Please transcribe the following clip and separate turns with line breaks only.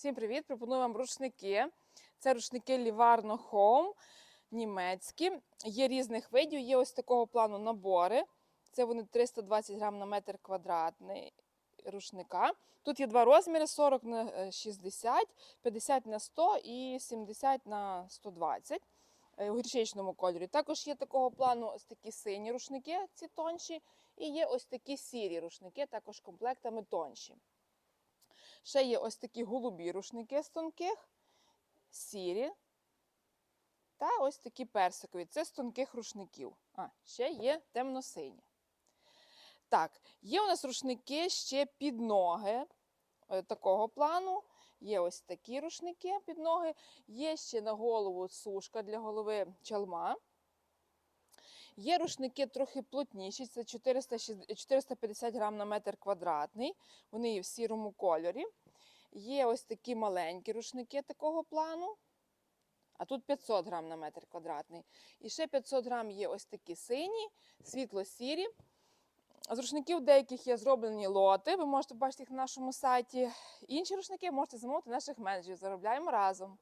Всім привіт! Пропоную вам рушники. Це рушники Livarno Home, німецькі. Є різних видів, є ось такого плану набори. Це вони 320 грам на метр квадратний рушника. Тут є два розміри: 40 на е, 60, 50 на 100 і 70 на 120 е, у гірчичному кольорі. Також є такого плану ось такі сині рушники, ці тонші, і є ось такі сірі рушники, також комплектами тонші. Ще є ось такі голубі рушники з тонких, сірі. Та ось такі персикові. Це з тонких рушників. А, ще є темно-сині. Так, є у нас рушники ще під ноги е, такого плану. Є ось такі рушники під ноги. Є ще на голову сушка для голови чалма. Є рушники трохи плотніші, це 460 450 грам на метр квадратний. Вони є в сірому кольорі. Є ось такі маленькі рушники такого плану. А тут 500 грам на метр квадратний. І ще 500 грам є ось такі сині, світло-сірі. З рушників деяких є зроблені лоти. Ви можете бачити їх на нашому сайті. Інші рушники можете замовити наших менеджерів. Заробляємо разом.